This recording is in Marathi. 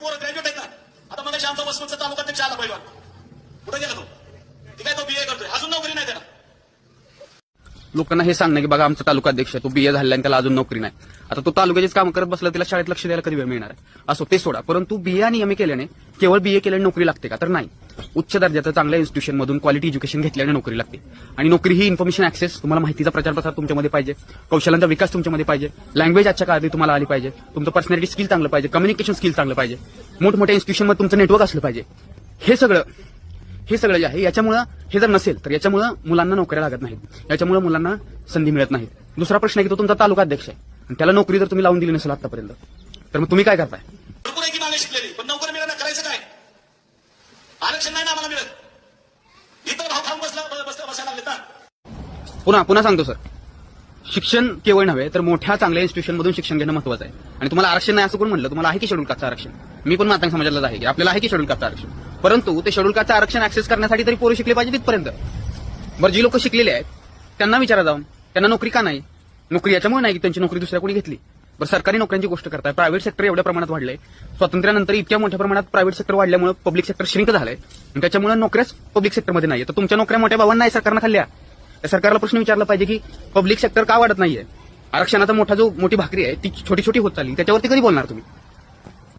पोरं ग्रॅज्युएट आहेत ना आता मग आमचा वसमतचा तालुकाध्यक्ष आला पहिला कुठे गेला तो? ठीक आहे तो बीए करतोय. अजून नोकरी नाही त्याला. लोकांना हे सांगणं की बघा आमचा तालुका अध्यक्ष आहे, तो बीए झालेला आणि त्याला अजून नोकरी नाही. आता तो तालुक्याचीच काम करत बसला तिला शाळेत लक्ष द्यायला कधी वेळ मिळणार आहे? असो ते सोडा. परंतु बीए आणि एम ए केल्याने केवळ बीए केल्याने नोकरी लागते का? तर नाही. उच्च दर्जाचं चांगल्या इन्स्टिट्यूशनमधून क्वालिटी एज्युकेशन घेतल्याने नोकरी लागते. आणि नोकरी ही इन्फॉर्मेशन ऍक्सेस तुम्हाला माहितीचा प्रचार प्रसार तुमच्यामध्ये पाहिजे. कौशल्यांचा विकास तुमच्यामध्ये पाहिजे. लँग्वेज आजच्या काळात तुम्हाला आली पाहिजे. तुमचं पर्सनॅलिटी स्किल चांगलं पाहिजे. कम्युनिकेशन स्किल चांगलं पाहिजे. मोठमोठ्या इन्स्टिट्यूशनमध्ये तुमचं नेटवर्क असलं पाहिजे. हे सगळं हे सगळं जे आहे याच्यामुळं हे जर नसेल तर याच्यामुळं मुलांना नोकऱ्या लागत नाहीत. याच्यामुळं मुलांना संधी मिळत नाहीत. दुसरा प्रश्न आहे की तो तुमचा तालुका अध्यक्ष आहे. आणि त्याला नोकरी जर तुम्ही लावून दिली नसेल आतापर्यंत तर मग तुम्ही काय करताय? भरपूर आहे की शिकलेली? पण नोकरी मिळणं करायचं काय? आरक्षण नाही ना आम्हाला मिळत इतर भाव खाऊन बसला बसला बसायला लागले ना पुन्हा पुन्हा सांगतो सर. शिक्षण केवळ नव्हे तर मोठ्या चांगल्या इन्स्टिट्यूशन मधून शिक्षण घेणं महत्वाचं आहे. आणि तुम्हाला आरक्षण नाही असं कोण म्हणलं? तुम्हाला आहे की शेड्यूल कास्टचं आरक्षण? मी पण मातांग समाजाला आहे. की आपल्याला आहे की शेड्यूल कास्टचं आरक्षण? परंतु ते शेड्यूल कास्टचं आरक्षण ऍक्सेस करण्यासाठी तरी पोरं शिकले पाहिजे तिथपर्यंत बरं जी लोक शिकलेली आहेत त्यांना विचारा जाऊन. त्यांना नोकरी का नाही? नोकरी याच्यामुळे नाही की त्यांची नोकरी दुसऱ्या कोणी घेतली. बरं सरकारी नोकऱ्यांची गोष्ट करताय. प्रायव्हेट सेक्टर एवढ्या प्रमाणात वाढलंय. स्वातंत्र्यानंतर इतक्या मोठ्या प्रमाणात प्रायव्हेट सेक्टर वाढल्यामुळे पब्लिक सेक्टर श्रिंक झालंय. आणि त्याच्यामुळे नोकऱ्याच पब्लिक सेक्टरमध्ये नाही तर तुमच्या नोकऱ्या मोठ्या बाबांना नाही सरकारनं खाल्ल्या. त्या सरकारला प्रश्न विचारला पाहिजे की पब्लिक सेक्टर का वाढत नाहीये? आरक्षणाचा मोठा जो मोठी भाकरी आहे ती छोटी छोटी होत चालली. त्याच्यावरती कधी बोलणार तुम्ही?